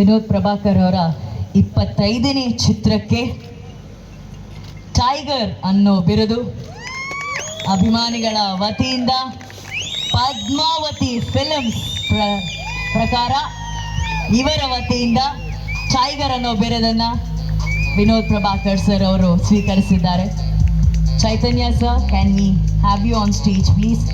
ವಿನೋದ್ ಪ್ರಭಾಕರ್ ಅವರ ಇಪ್ಪತ್ತೈದನೇ ಚಿತ್ರಕ್ಕೆ ಟೈಗರ್ ಅನ್ನೋ ಬಿರುದು ಅಭಿಮಾನಿಗಳ ವತಿಯಿಂದ ಪದ್ಮಾವತಿ ಫಿಲ್ಮ್ಸ್ ಪ್ರ, ಪ್ರಕಾರ ಇವರ ವತಿಯಿಂದ ಟೈಗರ್ ಅನ್ನೋ ಬಿರುದನ್ನ ವಿನೋದ್ ಪ್ರಭಾಕರ್ ಸರ್ ಅವರು ಸ್ವೀಕರಿಸಿದ್ದಾರೆ. Chaitanya sir can we have you on stage please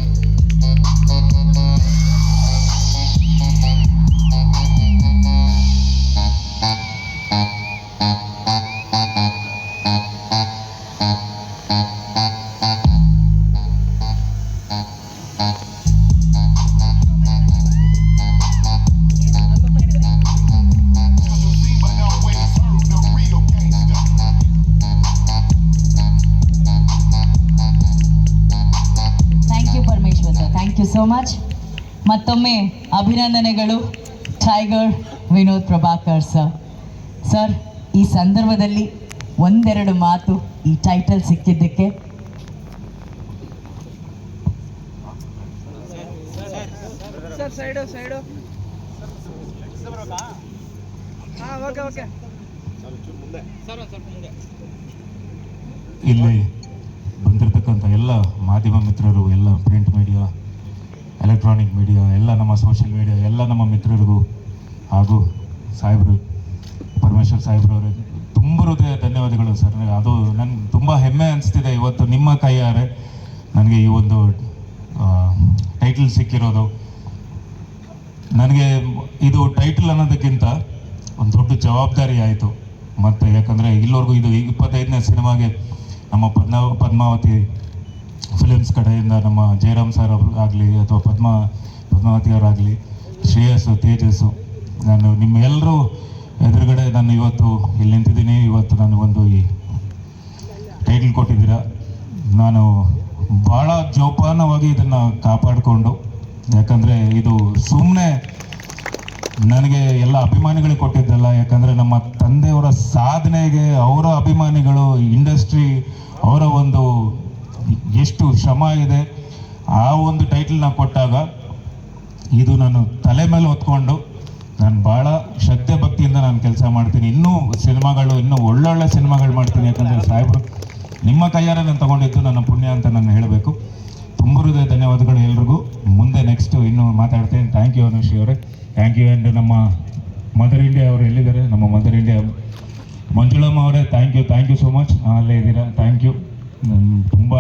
thank you so much ಮತ್ತೊಮ್ಮೆ ಅಭಿನಂದನೆಗಳು tiger Vinod Prabhakar sir sir ಈ ಸಂದರ್ಭದಲ್ಲಿ ಒಂದೆರಡು ಮಾತು ಈ ಟೈಟಲ್ ಸಿಕ್ಕಿದ್ದಕ್ಕೆ. ಸರ್ ಸೈಡು ಸೈಡು ಹಾಂ ಓಕೆ ಓಕೆ ಇಲ್ಲಿ ಬಂದಿರತಕ್ಕಂಥ ಎಲ್ಲ ಮಾಧ್ಯಮ ಮಿತ್ರರು ಎಲ್ಲ ಪ್ರಿಂಟ್ ಮೀಡಿಯಾ ಎಲೆಕ್ಟ್ರಾನಿಕ್ ಮೀಡಿಯಾ ಎಲ್ಲ ನಮ್ಮ ಸೋಷಿಯಲ್ ಮೀಡಿಯಾ ಎಲ್ಲ ನಮ್ಮ ಮಿತ್ರರಿಗೂ ಹಾಗೂ ಸಾಹೇಬರು, ಪರಮೇಶ್ವರ್ ಸಾಹೇಬ್ರವ್ರೆ, ತುಂಬ ಹೃದಯ ಧನ್ಯವಾದಗಳು ಸರ್. ಅದು ನನಗೆ ತುಂಬ ಹೆಮ್ಮೆ ಅನಿಸ್ತಿದೆ ಇವತ್ತು ನಿಮ್ಮ ಕೈಯಾರೆ ನನಗೆ ಈ ಒಂದು ಟೈಟಲ್ ಸಿಕ್ಕಿರೋದು. ನನಗೆ ಇದು ಟೈಟಲ್ ಅನ್ನೋದಕ್ಕಿಂತ ಒಂದು ದೊಡ್ಡ ಜವಾಬ್ದಾರಿ ಆಯಿತು. ಮತ್ತು ಯಾಕಂದರೆ ಇಲ್ಲಿವರೆಗೂ ಇದು ಇಪ್ಪತ್ತೈದನೇ ಸಿನಿಮಾಗೆ ನಮ್ಮ ಪದ್ಮ ಪದ್ಮಾವತಿ ಫಿಲಿಮ್ಸ್ ಕಡೆಯಿಂದ ನಮ್ಮ ಜಯರಾಮ್ ಸರ್ ಅವರು ಆಗಲಿ ಅಥವಾ ಪದ್ಮ ಪದ್ಮಾವತಿ ಅವರಾಗಲಿ ಶ್ರೇಯಸ್ಸು, ತೇಜಸ್ಸು, ನಾನು ನಿಮ್ಮೆಲ್ಲರೂ ಎದುರುಗಡೆ ನಾನು ಇವತ್ತು ಇಲ್ಲಿ ನಿಂತಿದ್ದೀನಿ. ಇವತ್ತು ನಾನು ಒಂದು ಈ ಟೈಟಲ್ ಕೊಟ್ಟಿದ್ದೀರ. ನಾನು ಭಾಳ ಜೋಪಾನವಾಗಿ ಇದನ್ನು ಕಾಪಾಡಿಕೊಂಡು, ಯಾಕಂದರೆ ಇದು ಸುಮ್ಮನೆ ನನಗೆ ಎಲ್ಲ ಅಭಿಮಾನಿಗಳಿಗೆ ಕೊಟ್ಟಿದ್ದಲ್ಲ, ಯಾಕಂದರೆ ನಮ್ಮ ತಂದೆಯವರ ಸಾಧನೆಗೆ ಅವರ ಅಭಿಮಾನಿಗಳು ಇಂಡಸ್ಟ್ರಿ ಅವರ ಒಂದು ಎಷ್ಟು ಶ್ರಮ ಇದೆ, ಆ ಒಂದು ಟೈಟಲ್ನ ಕೊಟ್ಟಾಗ ಇದು ನಾನು ತಲೆ ಮೇಲೆ ಹೊತ್ಕೊಂಡು ನಾನು ಭಾಳ ಶ್ರದ್ಧೆ ಭಕ್ತಿಯಿಂದ ನಾನು ಕೆಲಸ ಮಾಡ್ತೀನಿ. ಇನ್ನೂ ಸಿನಿಮಾಗಳು, ಇನ್ನೂ ಒಳ್ಳೊಳ್ಳೆ ಸಿನಿಮಾಗಳು ಮಾಡ್ತೀನಿ. ಯಾಕಂದರೆ ಸಾಹೇಬರು, ನಿಮ್ಮ ಕೈಯಾರೆ ನಾನು ತಗೊಂಡಿದ್ದು ನನ್ನ ಪುಣ್ಯ ಅಂತ ನಾನು ಹೇಳಬೇಕು. ತುಂಬ ಹೃದಯ ಧನ್ಯವಾದಗಳು ಎಲ್ರಿಗೂ. ಮುಂದೆ ನೆಕ್ಸ್ಟ್ ಇನ್ನೂ ಮಾತಾಡ್ತೇನೆ. ಥ್ಯಾಂಕ್ ಯು ಅನುಷಿ ಅವರೇ. ಥ್ಯಾಂಕ್ ಯು ಆ್ಯಂಡ್ ನಮ್ಮ ಮದರ್ ಇಂಡಿಯಾ ಅವರು ಎಲ್ಲಿದ್ದಾರೆ? ನಮ್ಮ ಮದರ್ ಇಂಡಿಯಾ ಮಂಜುಳಮ್ಮ ಅವರೇ thank you thank you so much ಅಲ್ಲೇ ಇದ್ದೀರಾ? ಥ್ಯಾಂಕ್ ಯು ತುಂಬ